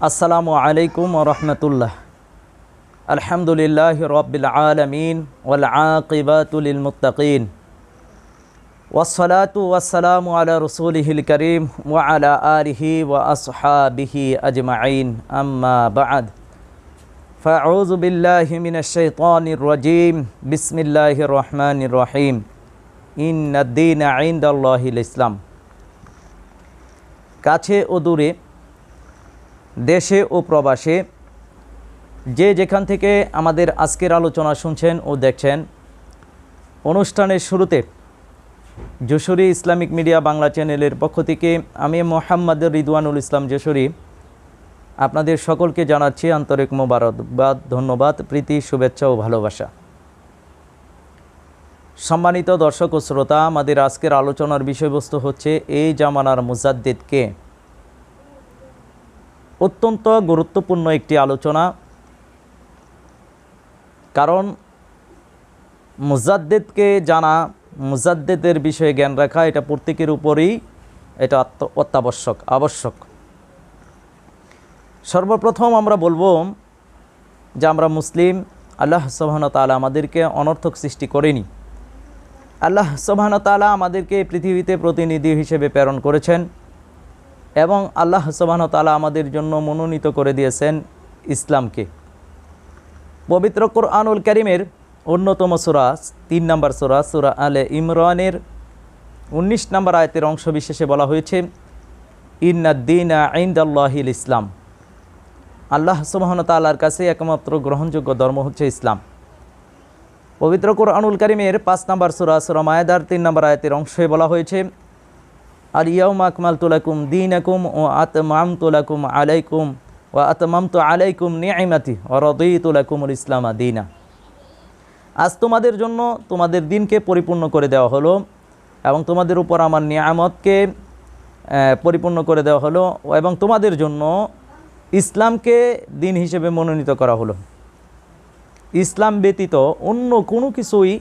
আসসালামু আলাইকুম রহমতুল্লাহ আলহামদুলিল্লাহ রবিল আলমিন ওয়াল আকিবাতুল মুত্তাকিন ওয়াসসালাতু ওয়াসসালামু আলা রসুলিহিল করিম ওয়া আলা আলিহি ওয়া আসহাবিহি আজমাইন আম্মা বাদ فأعوذ بالله من الشيطان الرجيم بسم الله الرحمن الرحيم إن الدين عند الله الإسلام কাছে ও দূরে দেশে ও প্রবাসে যে যেখান থেকে আমাদের আজকের আলোচনা শুনছেন ও দেখছেন, অনুষ্ঠানের শুরুতে যশোরী ইসলামিক মিডিয়া বাংলা চ্যানেলের পক্ষ থেকে আমি মোহাম্মদ রিদওয়ানুল ইসলাম যশোরী আপনাদের সকলকে জানাচ্ছি আন্তরিক মোবারকবাদ ধন্যবাদ, প্রীতি, শুভেচ্ছা ও ভালোবাসা। সম্মানিত দর্শক ও শ্রোতা, আমাদের আজকের আলোচনার বিষয়বস্তু হচ্ছে, এই জামানার মুজাদ্দিদকে অত্যন্ত গুরুত্বপূর্ণ একটি আলোচনা। কারণ মুজাদ্দেদকে জানা, মুজাদ্দেদের বিষয়ে জ্ঞান রাখা, এটা প্রত্যেকের উপরেই এটা অত্যাবশ্যক, আবশ্যক। সর্বপ্রথম আমরা বলব যে আমরা মুসলিম, আল্লাহ তাআলা আমাদেরকে অনর্থক সৃষ্টি করেনি। আল্লাহ তাআলা আমাদেরকে পৃথিবীতে প্রতিনিধি হিসেবে প্রেরণ করেছেন। এবং আল্লাহ সুবহান তাআলা আমাদের জন্য মনোনীত করে দিয়েছেন ইসলামকে। পবিত্র কোরআনুল করিমের অন্যতম সুরা, তিন নম্বর সুরা সুরা আলে ইমরানের উনিশ নম্বর আয়তের অংশ বিশেষে বলা হয়েছে ইন্নাদ্দিন আইন্দাল্লাহিল ইসলাম। আল্লাহ সুবহান তাআলার কাছে একমাত্র গ্রহণযোগ্য ধর্ম হচ্ছে ইসলাম। পবিত্র কোরআনুল করিমের পাঁচ নম্বর সুরা সুরা মায়াদার তিন নম্বর আয়তের অংশে বলা হয়েছে আর ইয়াউম আকমাল তুলাকুম দিন আকুম ও আতমাম তুলাকুম আলাইকুম ও আতমাম তো আলাইকুম নিয়াইমাতি ও রদই তুলাকুমুল ইসলামা দিনা। আজ তোমাদের জন্য তোমাদের দিনকে পরিপূর্ণ করে দেওয়া হলো এবং তোমাদের উপর আমার নিয়ামতকে পরিপূর্ণ করে দেওয়া হলো এবং তোমাদের জন্য ইসলামকে দিন হিসেবে মনোনীত করা হলো। ইসলাম ব্যতীত অন্য কোনো কিছুই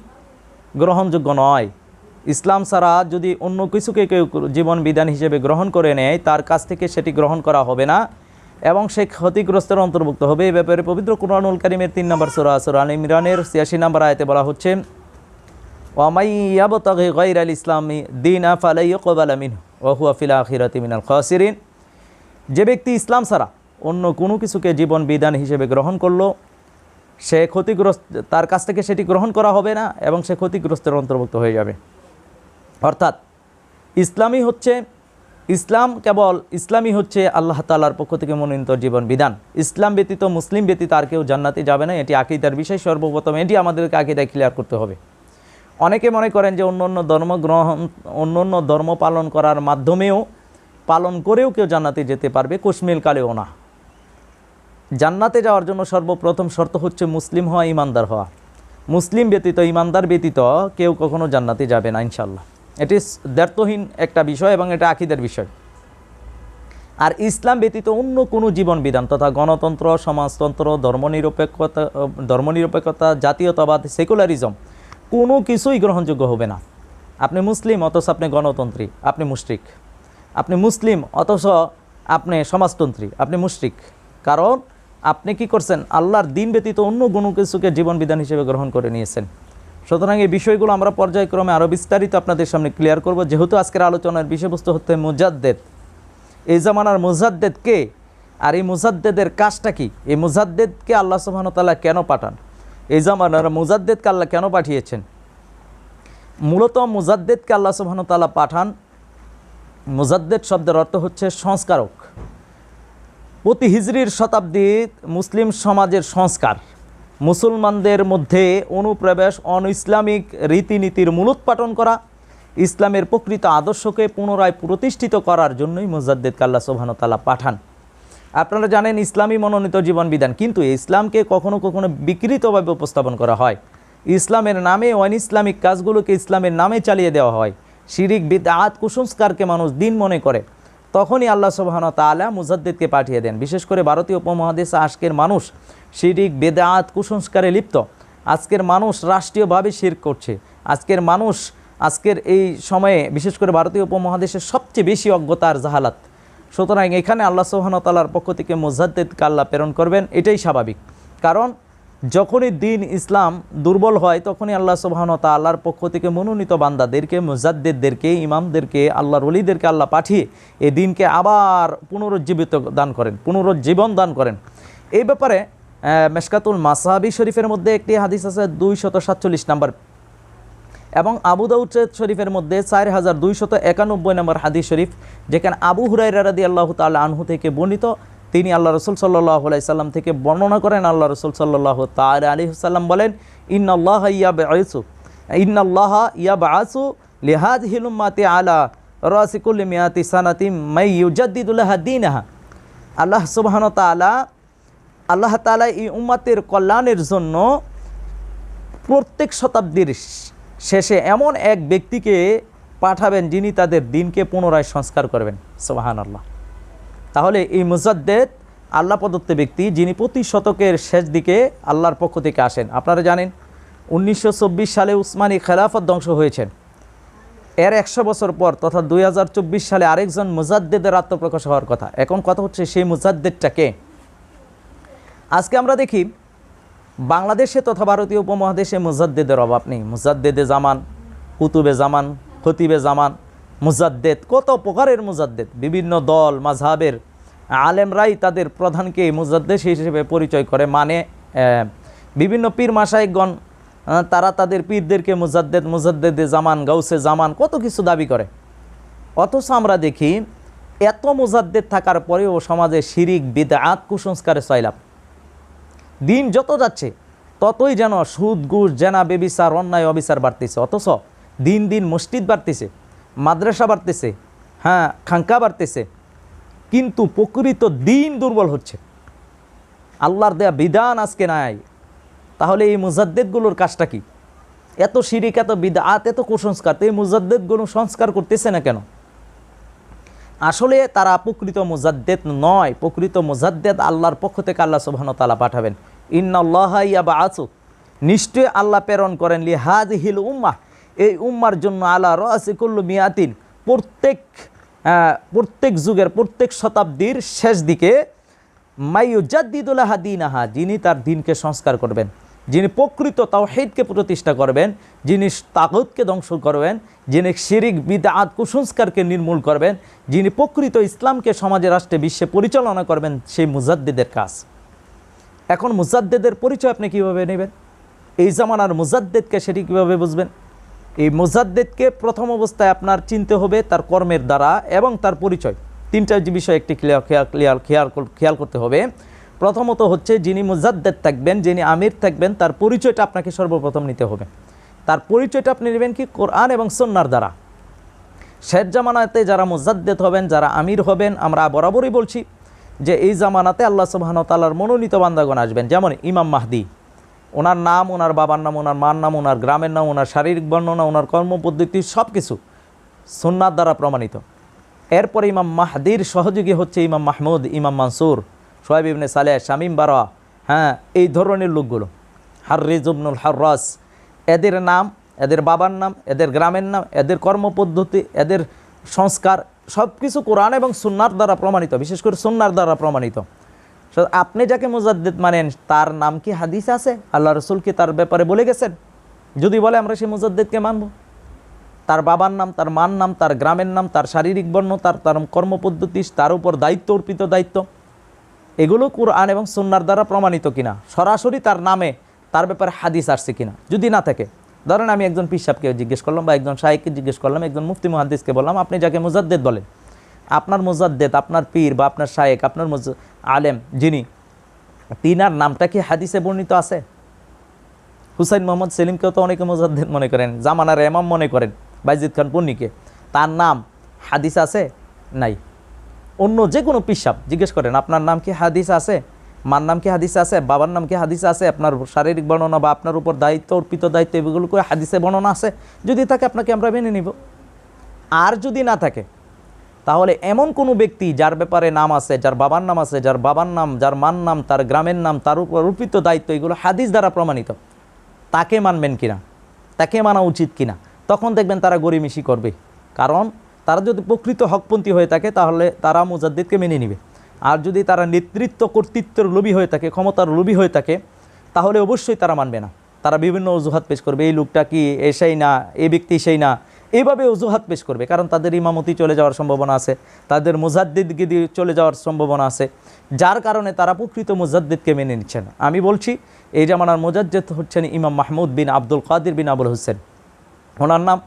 গ্রহণযোগ্য নয়। ইসলাম ছাড়া যদি অন্য কিছুকে কেউ জীবন বিধান হিসেবে গ্রহণ করে নেয়, তার কাছ থেকে সেটি গ্রহণ করা হবে না এবং সে ক্ষতিগ্রস্তের অন্তর্ভুক্ত হবে। এই ব্যাপারে পবিত্র কুরআনুল কারিমের তিন নম্বর সুরা সুরা আল ইমরানের ছিয়াশি নম্বর আয়তে বলা হচ্ছে ইসলামী দিন আখিরাতি মিনাল খাসিরিন। যে ব্যক্তি ইসলাম ছাড়া অন্য কোনো কিছুকে জীবন বিধান হিসেবে গ্রহণ করল, সে ক্ষতিগ্রস্ত, তার কাছ থেকে সেটি গ্রহণ করা হবে না এবং সে ক্ষতিগ্রস্তের অন্তর্ভুক্ত হয়ে যাবে। অর্থাৎ ইসলামই হচ্ছে, ইসলাম কেবল, ইসলামই হচ্ছে আল্লাহ তালার পক্ষ থেকে মনোনীত জীবন বিধান। ইসলাম ব্যতীত, মুসলিম ব্যতীত আর কেউ জান্নাতে যাবে না, এটি আকিদার বিষয় সর্বপ্রথম, এটি আমাদেরকে আকিদায় ক্লিয়ার করতে হবে। অনেকে মনে করেন যে অন্য অন্য ধর্ম গ্রহণ অন্য অন্য ধর্ম পালন করার মাধ্যমেও, পালন করেও কেউ জান্নাতে যেতে পারবে, কুশমিল কালেও না। জান্নাতে যাওয়ার জন্য সর্বপ্রথম শর্ত হচ্ছে মুসলিম হওয়া, ইমানদার হওয়া। মুসলিম ব্যতীত, ইমানদার ব্যতীত কেউ কখনো জান্নাতে যাবে না ইনশাল্লাহ এটি দ্ব্যর্থহীন একটা বিষয় এবং এটা আকিদের বিষয়। আর ইসলাম ব্যতীত অন্য কোনো জীবন বিধান তথা গণতন্ত্র, সমাজতন্ত্র, ধর্মনিরপেক্ষতা ধর্মনিরপেক্ষতা, জাতীয়তাবাদ, সেকুলারিজম, কোনো কিছুই গ্রহণযোগ্য হবে না। আপনি মুসলিম, অথচ আপনি গণতন্ত্রী, আপনি মুশরিক। আপনি মুসলিম, অথচ আপনি সমাজতন্ত্রী, আপনি মুশরিক। কারণ আপনি কি করছেন? আল্লাহর দিন ব্যতীত অন্য কোনো কিছুকে জীবন বিধান হিসেবে গ্রহণ করে নিয়েছেন। সুতরাং এই বিষয়গুলো আমরা পর্যায়ক্রমে আরও বিস্তারিত আপনাদের সামনে ক্লিয়ার করব। যেহেতু আজকের আলোচনার বিষয়বস্তু হচ্ছে মুজাদ্দেদ। এই জামানার মুজাদ্দেদ কে আর এই মুজাদ্দেদের কাজটা কি? এই মুজাদ্দেদকে আল্লাহ সুবাহতাল্লাহ কেন পাঠান? এই জামানার মুজাদ্দেদকে আল্লাহ কেন পাঠিয়েছেন? মূলত মুজাদ্দেদকে আল্লাহ সুবাহতাল্লাহ পাঠান, মুজাদ্দেদ শব্দের অর্থ হচ্ছে সংস্কারক। প্রতি হিজরির শতাব্দীর মুসলিম সমাজের সংস্কার। মুসলমানদের মধ্যে অনুপ্রবেশ অন ইসলামিক রীতিনীতির মূলোৎপাটন করা, ইসলামের প্রকৃত আদর্শকে পুনরায় প্রতিষ্ঠিত করার জন্যই মুজাদ্দেদকে আল্লাহ সোহানতালা পাঠান। আপনারা জানেন, ইসলামী মনোনীত জীবন বিধান, কিন্তু ইসলামকে কখনো কখনো বিকৃতভাবে উপস্থাপন করা হয়। ইসলামের নামে অন ইসলামিক কাজগুলোকে ইসলামের নামে চালিয়ে দেওয়া হয়। শিরিক, বিদআত, কুসংস্কারকে মানুষ দিন মনে করে। তখনই আল্লাহ সুবহান তাআলা মুজাদ্দিদকে পাঠিয়ে দেন। বিশেষ করে ভারতীয় উপমহাদেশে আজকের মানুষ শিরিক, বেদাত, কুসংস্কারে লিপ্ত। আজকের মানুষ রাষ্ট্রীয়ভাবে শির করছে। আজকের মানুষ, আজকের এই সময়ে বিশেষ করে ভারতীয় উপমহাদেশের সবচেয়ে বেশি অজ্ঞতার জাহালাত। সুতরাং এখানে আল্লাহ সোহানতালার পক্ষ থেকে মুজাদ্দেদকে আল্লাহ প্রেরণ করবেন, এটাই স্বাভাবিক। কারণ, যখনই দিন ইসলাম দুর্বল হয়, তখনই আল্লাহ সুবাহনতা আল্লাহর পক্ষ থেকে মনোনীত বান্দাদেরকে, মুজাদ্দেদদেরকে, ইমামদেরকে, আল্লাহর অলিদেরকে আল্লাহ পাঠিয়ে এই দিনকে আবার পুনরুজ্জীবিত দান করেন, পুনরুজ্জীবন দান করেন। এই ব্যাপারে মেশকাতুল মাসাহাবি শরীফের মধ্যে একটি হাদিস আছে দুই শত সাতচল্লিশ নাম্বার। এবং আবু দাউদ শরীফের মধ্যে চার হাজার দুইশত একানব্বই নম্বর হাদিস শরীফ, যেখানে আবু হুরাই রাদি আল্লাহ তাল আনহু থেকে বর্ণিত। তিনি আল্লাহ রসুল সাল্লাহ সাল্লাম থেকে বর্ণনা করেন। আল্লাহ রসুল সাল্লাহ তাল আলী সাল্লাম বলেন ইন্নআল্লাহ ইয়া বাসু ইন্নআল্লাহ ইয়া বাসু লিহাজ হিলুম্মাতি আলা রাসিকুল মিয়াতি সানাতি মাই ইউজাদ্দিদুল্লাহ দিনাহা। আল্লাহ সুবহান তালা আল্লাহ তালা এই উম্মাতের কল্যাণের জন্য প্রত্যেক শতাব্দীর শেষে এমন এক ব্যক্তিকে পাঠাবেন যিনি তাদের দিনকে পুনরায় সংস্কার করবেন। সোহান আল্লাহ তাহলে এই মুজাদ্দেদ আল্লাহ প্রদত্ত ব্যক্তি যিনি প্রতি শতকের শেষ দিকে আল্লাহর পক্ষ থেকে আসেন। আপনারা জানেন, উনিশশো চব্বিশ সালে উসমানী খেলাফত ধ্বংস হয়েছেন এর একশো বছর পর তথা দু হাজার চব্বিশ সালে আরেকজন মুজাদ্দেদের আত্মপ্রকাশ হওয়ার কথা। এখন কথা হচ্ছে সেই মুজাদ্দেদটাকে আজকে আমরা দেখি বাংলাদেশে তথা ভারতীয় উপমহাদেশে মুজাদ্দেদের অভাব নেই। মুজাদ্দেদে জামান কুতুবে জামান খতিবে জামান মুজাদ্দেদ কত প্রকারের মুজাদ্দেদ। বিভিন্ন দল মাঝহাবের আলেমরাই তাদের প্রধানকে মুজাদ্দেদ হিসেবে পরিচয় করে। মানে বিভিন্ন পীর মাসাইকগণ আহ, তারা তাদের পীরদেরকে মুজাদ্দেদ মুজাদ্দেদে জামান গাউসে জামান কত কিছু দাবি করে। অথচ আমরা দেখি এত মুজাদ্দেদ থাকার পরেও সমাজে শিরিক বিদআত কুসংস্কারে সয়লাভ দিন যত যাচ্ছে, ততই যেন সুদ, ঘুষ, জেনা, বেবিচার, অন্যায়, অবিচার বাড়তেছে। অথচ দিন দিন মসজিদ বাড়তেছে, মাদ্রাসা বাড়তেছে হ্যাঁ খাঙ্কা বাড়তেছে। কিন্তু প্রকৃত দিন দুর্বল হচ্ছে। আল্লাহর দেয়া বিধান আজকে নাই। তাহলে এই মুজাদ্দেদগুলোর কাজটা কি? এত শিরিক, এত বিদাত এত কুসংস্কার, তো এই মুজাদ্দেদগুলো সংস্কার করতেছে না কেন? আসলে তারা প্রকৃত মুজাদ্দেদ নয়। প্রকৃত মুজাদ্দেদ আল্লাহর পক্ষ থেকে আল্লাহ সুবহান তালা পাঠাবেন। ইন্নাল্লাহ নিশ্চয় আল্লাহ প্রেরণ করেন লি হাজ হিল উম্মাহ। এই উম্মার জন্য আল্লাহ রাসিকুল্লু মিয়াতিন। প্রত্যেক প্রত্যেক যুগের, প্রত্যেক শতাব্দীর শেষ দিকে মাইউজাদ্দিদুল্লাহ দিনাহা, যিনি তার দিনকে সংস্কার করবেন। যিনি প্রকৃত তাওহিদকে প্রতিষ্ঠা করবেন। যিনি তাগতকে ধ্বংস করবেন। যিনি শিরিক বিদাত কুসংস্কারকে নির্মূল করবেন। যিনি প্রকৃত ইসলামকে সমাজে, রাষ্ট্রে, বিশ্বে পরিচালনা করবেন সেই মুজাদ্দিদের কাজ। এখন মুজাদ্দেদের পরিচয় আপনি কীভাবে নেবেন? এই জামানার মুজাদ্দেদকে সেটি কীভাবে বুঝবেন? এই মুজাদ্দেদকে প্রথম অবস্থায় আপনার চিনতে হবে তার কর্মের দ্বারা এবং তার পরিচয়। তিনটা যে বিষয় একটি ক্লিয়ার ক্লিয়ার, খেয়াল খেয়াল করতে হবে। প্রথমত হচ্ছে যিনি মুজাদ্দেদ থাকবেন, যিনি আমির থাকবেন, তার পরিচয়টা আপনাকে সর্বপ্রথম নিতে হবে। তার পরিচয়টা আপনি নেবেন কি? কোরআন এবং সন্ন্যার দ্বারা। শেষ জামানাতে যারা মুজাদ্দেদ হবেন, যারা আমির হবেন, আমরা বরাবরই বলছি যে এই জামানাতে আল্লাহ সুবহান তালার মনোনীত বান্দাগণ আসবেন। যেমন ইমাম মাহদি, ওনার নাম, ওনার বাবার নাম, ওনার মার নাম, ওনার গ্রামের নাম, ওনার শারীরিক বর্ণনা, ওনার কর্মপদ্ধতি সব কিছু সুন্নার দ্বারা প্রমাণিত। এরপর ইমাম মাহদির সহযোগী হচ্ছে ইমাম মাহমুদ, ইমাম মানসুর সোহেব ইবনে সালেহ, শামিম বারা হ্যাঁ এই ধরনের লোকগুলো। হার্রিজ ইবনুল হার্রাস, এদের নাম, এদের বাবার নাম, এদের গ্রামের নাম, এদের কর্মপদ্ধতি এদের সংস্কার সব কিছু কোরআন এবং সুন্নার দ্বারা প্রমাণিত, বিশেষ করে সুন্নার দ্বারা প্রমাণিত। আপনি যাকে মুজাদ্দিদ মানেন, তার নাম কি হাদিস আছে? আল্লাহ রসুল কি তার ব্যাপারে বলে গেছেন? যদি বলে, আমরা সেই মুজাদ্দিদকে মানব। তার বাবার নাম, তার মার নাম, তার গ্রামের নাম, তার শারীরিক বর্ণ, তার তার কর্মপদ্ধতি তার উপর দায়িত্ব, অর্পিত দায়িত্ব, এগুলো কোরআন এবং সুন্নার দ্বারা প্রমাণিত কিনা? সরাসরি তার নামে, তার ব্যাপারে হাদিস আসছে কিনা? যদি না থাকে ধরেন আমি একজন পিসাবকে জিজ্ঞেস করলাম বা একজন শাহিককে জিজ্ঞেস করলাম, একজন মুফতি মুহাদ্দিসকে বললাম, আপনি যাকে মুজাদ্দেদ বলেন, আপনার মুজাদ্দেদ, আপনার পীর বা আপনার শায়েক আপনার মুজ- আলেম যিনি, তিনার নামটা কি হাদিসে বর্ণিত আছে? হুসাইন মোহাম্মদ সেলিমকেও তো অনেকে মুজাদ্দেদ মনে করেন, জামানার এমাম মনে করেন, বাইজিদ খান পন্নিকে। তার নাম হাদিস আছে? নাই। অন্য যে কোনো পিসাব জিজ্ঞেস করেন, আপনার নাম কি হাদিস আছে? মার নাম কি হাদিস আছে? বাবার নাম কি হাদিস আছে? আপনার শারীরিক বর্ণনা বা আপনার উপর দায়িত্ব, অর্পিত দায়িত্ব এগুলো করে হাদিসে বর্ণনা আছে? যদি থাকে আপনাকে আমরা মেনে নিব। আর যদি না থাকে, তাহলে এমন কোনো ব্যক্তি যার ব্যাপারে নাম আছে, যার বাবার নাম আছে, যার বাবার নাম, যার মার নাম, তার গ্রামের নাম, তার উপর অর্পিত দায়িত্ব এগুলো হাদিস দ্বারা প্রমাণিত। তাকে মানবেন কিনা? তাকে মানা উচিত কিনা? তখন দেখবেন তারা গরিমিশি করবে। কারণ তারা যদি প্রকৃত হকপন্থী হয়ে থাকে, তাহলে তারা মুজাদ্দিদকে মেনে নিবে। আর যদি তারা নেতৃত্ব কর্তৃত্বের লোভী হয়ে থাকে, ক্ষমতার লোভী হয়ে থাকে, তাহলে অবশ্যই তারা মানবে না। তারা বিভিন্ন অজুহাত পেশ করবে, এই লোকটা কি, এ সেই না এই ব্যক্তি সেই না এইভাবে অজুহাত পেশ করবে। কারণ তাদের ইমামতি চলে যাওয়ার সম্ভাবনা আছে, তাদের মুজাদ্দিদগিদি চলে যাওয়ার সম্ভাবনা আছে, যার কারণে তারা প্রকৃত মুজাদ্দিদকে মেনে নিচ্ছে না আমি বলছি, এই জামানার মুজাদ্দিদ হচ্ছেন ইমাম মাহমুদ বিন আব্দুল কাদির বিন আবুল হোসেন। ওনার নাম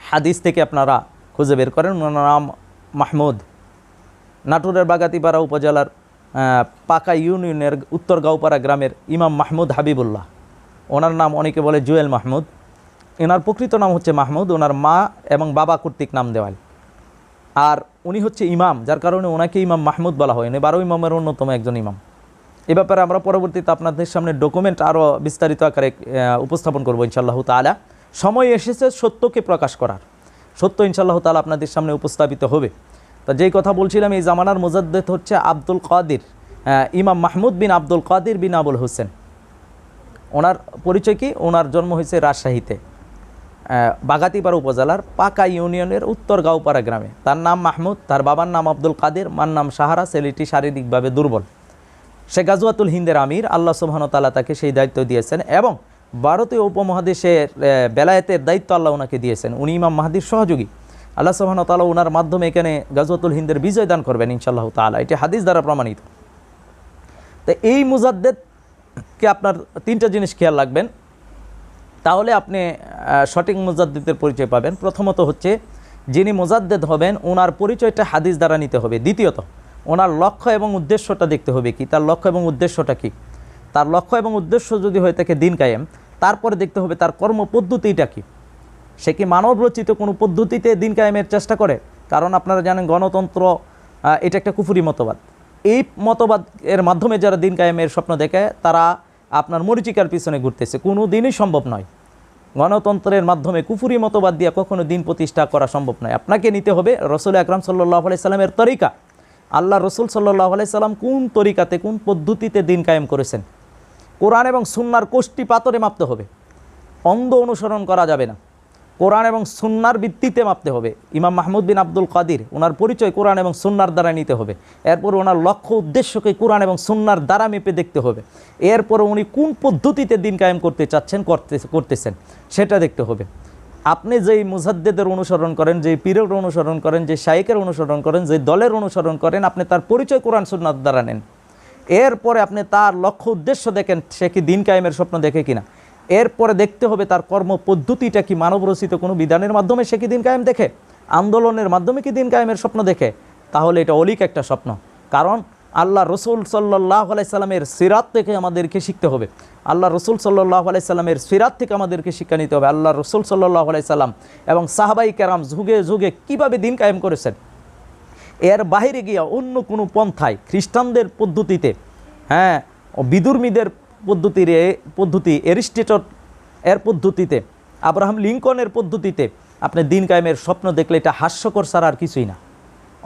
হাদিস থেকে আপনারা খুঁজে বের করেন। ওনার নাম মাহমুদ। নাটোরের বাগাতিপাড়া উপজেলার পাকা ইউনিয়নের উত্তর গাঁওপাড়া গ্রামের ইমাম মাহমুদ হাবিবুল্লাহ। ওনার নাম অনেকে বলে জুয়েল মাহমুদ। এনার প্রকৃত নাম হচ্ছে মাহমুদ। ওনার মা এবং বাবা কর্তৃক নাম দেওয়াল। আর উনি হচ্ছে ইমাম, যার কারণে ওনাকে ইমাম মাহমুদ বলা হয়। উনি বারো ইমামের অন্যতম একজন ইমাম। এ ব্যাপারে আমরা পরবর্তীতে আপনাদের সামনে ডকুমেন্ট আরও বিস্তারিত আকারে উপস্থাপন করব ইনশাল্লাহ তালা সময় এসেছে সত্যকে প্রকাশ করার। সত্য ইনশাল্লাহ তালা আপনাদের সামনে উপস্থাপিত হবে। তা যেই কথা বলছিলাম, এই জামানার মুজাদ্দেদ হচ্ছে আব্দুল কাদির ইমাম মাহমুদ বিন আব্দুল কাদির বিন আবুল হোসেন। ওনার পরিচয় কি? ওনার জন্ম হয়েছে রাজশাহীতে বাগাতিপাড়া উপজেলার পাকা ইউনিয়নের উত্তর গাঁওপাড়া গ্রামে। তার নাম মাহমুদ, তার বাবার নাম আব্দুল কাদের, মার নাম সাহারা ছেলেটি শারীরিকভাবে দুর্বল। সে গাজওয়াতুল হিন্দের আমির, আল্লাহ সুবহান তালা তাকে সেই দায়িত্ব দিয়েছেন এবং ভারতীয় উপমহাদেশের বেলায়েতের দায়িত্ব আল্লাহ ওনাকে দিয়েছেন। উনি ইমাম মাহাদির সহযোগী। আল্লাহ সুবহান তালা ওনার মাধ্যমে এখানে গাজওয়াতুল হিন্দের বিজয় দান করবেন ইনশাল্লাহ তালা এটি হাদিস দ্বারা প্রমাণিত। তো এই মুজাদ্দেদকে আপনার তিনটা জিনিস খেয়াল রাখবেন। তাহলে আপনি সঠিক মুজাদ্দিদের পরিচয় পাবেন। প্রথমত হচ্ছে, যিনি মুজাদ্দেদ হবেন ওনার পরিচয়টা হাদিস দ্বারা নিতে হবে। দ্বিতীয়ত ওনার লক্ষ্য এবং উদ্দেশ্যটা দেখতে হবে কি? তার লক্ষ্য এবং উদ্দেশ্যটা কি? তার লক্ষ্য এবং উদ্দেশ্য যদি হয়ে থাকে দিন কায়েম, তারপরে দেখতে হবে তার কর্ম পদ্ধতিটা কি? সে কি মানব রচিত কোনো পদ্ধতিতে দিন কায়েমের চেষ্টা করে? কারণ আপনারা জানেন গণতন্ত্র এটা একটা কুফুরি মতবাদ। এই মতবাদ এর মাধ্যমে যারা দিন কায়েমের স্বপ্ন দেখে তারা আপনার মরিচিকার পিছনে ঘুরতেছে। কোনো দিনই সম্ভব নয়। গণতন্ত্রের মাধ্যমে কুফুরি মতবাদ দিয়ে কখনো দিন প্রতিষ্ঠা করা সম্ভব নয়। আপনাকে নিতে হবে রসুল আকরাম সাল্লাহ আলাইসাল্লামের তরিকা। আল্লাহ রসুল সাল্লাহ আলাইসাল্লাম কোন তরিকাতে, কোন পদ্ধতিতে দিন কায়েম করেছেন? কোরআন এবং সুন্নার কোষ্টি পাতরে মাপতে হবে। অন্ধ অনুসরণ করা যাবে না। কোরআন এবং সুন্নার ভিত্তিতে মাপতে হবে। ইমাম মাহমুদ বিন আব্দুল কাদির, ওনার পরিচয় কোরআন এবং সুন্নার দ্বারা নিতে হবে। এরপর ওনার লক্ষ্য উদ্দেশ্যকে কোরআন এবং সুন্নার দ্বারা মেপে দেখতে হবে। এরপর উনি কোন পদ্ধতিতে দিন কায়েম করতে চাচ্ছেন, করতে, করতেছেন, সেটা দেখতে হবে। আপনি যেই মুজাদ্দেদের অনুসরণ করেন, যেই পীরের অনুসরণ করেন যে শাইকের অনুসরণ করেন যে দলের অনুসরণ করেন, আপনি তার পরিচয় কোরআন সুন্নার দ্বারা নেন। এরপরে আপনি তার লক্ষ্য উদ্দেশ্য দেখেন, সে কি দিন কায়েমের স্বপ্ন দেখে কিনা। এরপরে দেখতে হবে তার কর্ম পদ্ধতিটা কি, মানবরচিত কোনো বিধানের মাধ্যমে সে কি দিন কায়েম দেখে? আন্দোলনের মাধ্যমে কি দিন কায়েমের স্বপ্ন দেখে? তাহলে এটা অলিক একটা স্বপ্ন। কারণ আল্লাহ রসুল সাল্লাহ আলাইসাল্লামের সিরাত থেকে আমাদেরকে শিখতে হবে। আল্লাহ রসুল সাল্লাহ আলাইসাল্লামের সিরাত থেকে আমাদেরকে শিক্ষা নিতে হবে। আল্লাহ রসুল সাল্লাহ আলাইসাল্লাম এবং সাহাবাই কেরাম যুগে যুগে কীভাবে দিন কায়েম করেছেন? এর বাইরে গিয়া অন্য কোনো পন্থায়, খ্রিস্টানদের পদ্ধতিতে হ্যাঁ বিদুর্মীদের পদ্ধতির, পদ্ধতি, এরিস্টেটর এর পদ্ধতিতে, আব্রাহাম লিঙ্কনের পদ্ধতিতে আপনি দিন কায়েমের স্বপ্ন দেখলে এটা হাস্যকর ছাড়া আর কিছুই না।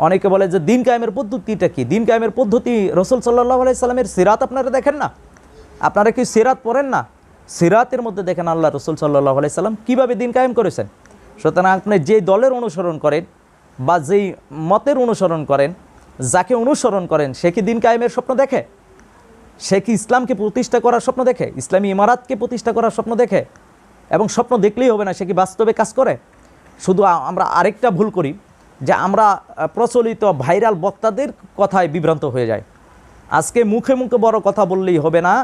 অনেকে বলে যে দিন কায়েমের পদ্ধতিটা কি? দিন কায়েমের পদ্ধতি রসুল সাল্লাহ আলাইসাল্লামের সিরাত আপনারা দেখেন না? আপনারা কি সিরাত পড়েন না? সিরাতের মধ্যে দেখেন আল্লাহ রসুল সাল্লাহ আলাইসাল্লাম কীভাবে দিন কায়েম করেছেন? সুতরাং আপনি যে দলের অনুসরণ করেন বা যেই মতের অনুসরণ করেন, যাকে অনুসরণ করেন, সে কি দিন কায়েমের স্বপ্ন দেখে? সে কি ইসলামকে প্রতিষ্ঠা করার স্বপ্ন দেখে? ইসলামী ইমারাতকে প্রতিষ্ঠা করার স্বপ্ন দেখে? এবং স্বপ্ন দেখলেই হবে না, সে কি বাস্তবে কাজ করে? শুধু আমরা আরেকটা ভুল করি, যে আমরা প্রচলিত ভাইরাল বক্তাদের কথায় বিভ্রান্ত হয়ে যায় আজকে মুখে মুখে বড় কথা বললেই হবে না,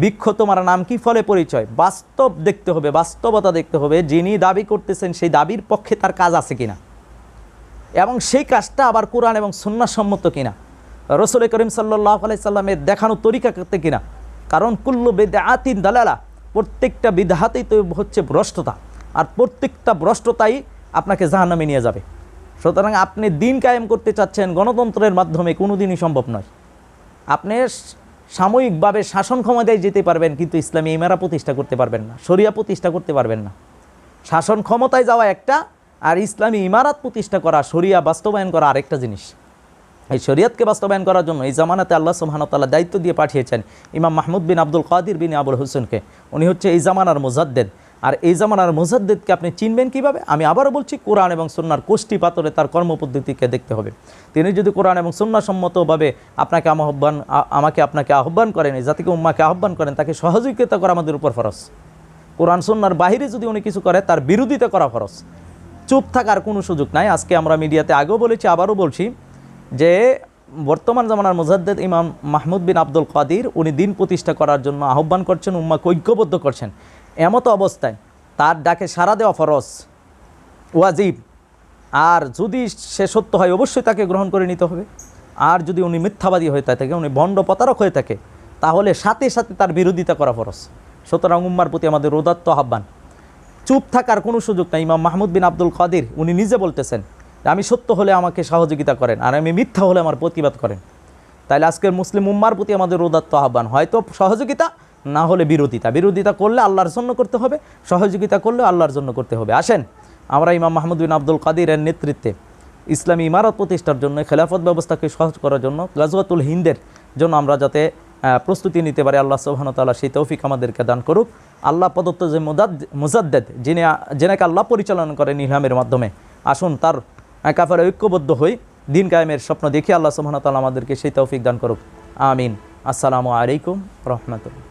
বৃক্ষ তোমার নাম কি ফলে পরিচয়? বাস্তব দেখতে হবে, বাস্তবতা দেখতে হবে, যিনি দাবি করতেছেন সেই দাবির পক্ষে তার কাজ আছে কিনা। এবং সেই কাজটা আবার কোরআন এবং সম্মত কিনা। রসুল করিম সাল্লাহ আলাইসাল্লামের দেখানো তরিকা করতে কিনা? কারণ কুল্লু বেদে আতিন দালালা, প্রত্যেকটা বিধাতেই তো হচ্ছে ভ্রষ্টতা। আর প্রত্যেকটা ভ্রষ্টতাই আপনাকে জাহান্নামে নিয়ে যাবে। সুতরাং আপনি দিন কায়েম করতে চাচ্ছেন গণতন্ত্রের মাধ্যমে কোনো দিনই সম্ভব নয়। আপনি সাময়িকভাবে শাসন ক্ষমতায় যেতে পারবেন, কিন্তু ইসলামী ইমারা প্রতিষ্ঠা করতে পারবেন না, শরিয়া প্রতিষ্ঠা করতে পারবেন না। শাসন ক্ষমতায় যাওয়া একটা, আর ইসলামী ইমারাত প্রতিষ্ঠা করা, শরিয়া বাস্তবায়ন করা আরেকটা জিনিস। এই শরিয়তকে বাস্তবায়ন করার জন্য এই জামানাতে আল্লাহ সুবহানাহু দায়িত্ব দিয়ে পাঠিয়েছেন ইমাম মাহমুদ বিন আব্দুল কাদির বিন আবুল হোসেনকে। উনি হচ্ছে এই জামানার মুজাদ্দেদ। আর এই জামানার মুজাদ্দেদকে আপনি চিনবেন কীভাবে? আমি আবারও বলছি, কোরআন এবং সন্ন্যার কোষ্ঠী পাতরে তার কর্মপদ্ধতিকে দেখতে হবে। তিনি যদি কোরআন এবং সন্না সম্মতভাবে আপনাকে আহ্বান আমাকে আপনাকে আহ্বান করেন জাতিকে উম্মাকে আহ্বান করেন, তাকে সহযোগিতা করা আমাদের উপর ফরজ। কোরআন সন্ন্যার বাহিরে যদি উনি কিছু করে, তার বিরোধিতা করা ফরজ। চুপ থাকার কোনো সুযোগ নাই। আজকে আমরা মিডিয়াতে আগেও বলেছি, আবারও বলছি যে বর্তমান জামানার মুজাদ্দেদ ইমাম মাহমুদ বিন আব্দুল কাদির, উনি দিন প্রতিষ্ঠা করার জন্য আহ্বান করছেন উম্মাকে ঐক্যবদ্ধ করছেন। এমত অবস্থায় তার ডাকে সাড়া দেওয়া ফরজ, ওয়াজিব। আর যদি সে সত্য হয়, অবশ্যই তাকে গ্রহণ করে নিতে হবে। আর যদি উনি মিথ্যাবাদী হয়ে থাকে, উনি ভণ্ড প্রতারক হয়ে থাকে, তাহলে সাথে সাথে তার বিরোধিতা করা ফরজ। সুতরাং উম্মার প্রতি আমাদের উদাত্ত আহ্বান। চুপ থাকার কোনো সুযোগ নাই। ইমাম মাহমুদ বিন আব্দুল কাদির, উনি নিজে বলতেছেন আমি সত্য হলে আমাকে সহযোগিতা করেন আর আমি মিথ্যা হলে আমার প্রতিবাদ করেন। তাইলে আজকের মুসলিম উম্মার প্রতি আমাদের উদাত্ত আহ্বান, হয়তো সহযোগিতা, না হলে বিরোধিতা। বিরোধিতা করলে আল্লাহর জন্য করতে হবে, সহযোগিতা করলে আল্লাহর জন্য করতে হবে। আসেন, আমরা ইমাম মাহমুদ বিন আব্দুল কাদিরের নেতৃত্বে ইসলামী ইমারত প্রতিষ্ঠার জন্য, খেলাফত ব্যবস্থাকে সহজ করার জন্য, গাজওয়াতুল হিন্দের জন্য আমরা যাতে প্রস্তুতি নিতে পারি, আল্লাহ ওয়া সেই তৌফিক আমাদেরকে দান করুক। আল্লাহ প্রদত্ত যে মুদাদ মুজাদ্দেদ, যিনি যিনাকে আল্লাহ পরিচালনা করেন ইলহামের মাধ্যমে, আসুন তার কাফারে ঐক্যবদ্ধ হই, দিন কায়েমের স্বপ্ন দেখি আল্লাহ সুবহানাহু তালা আমাদেরকে সেই তৌফিক দান করুক। আমিন। আসসালামু আলাইকুম রহমতুল্লাহ।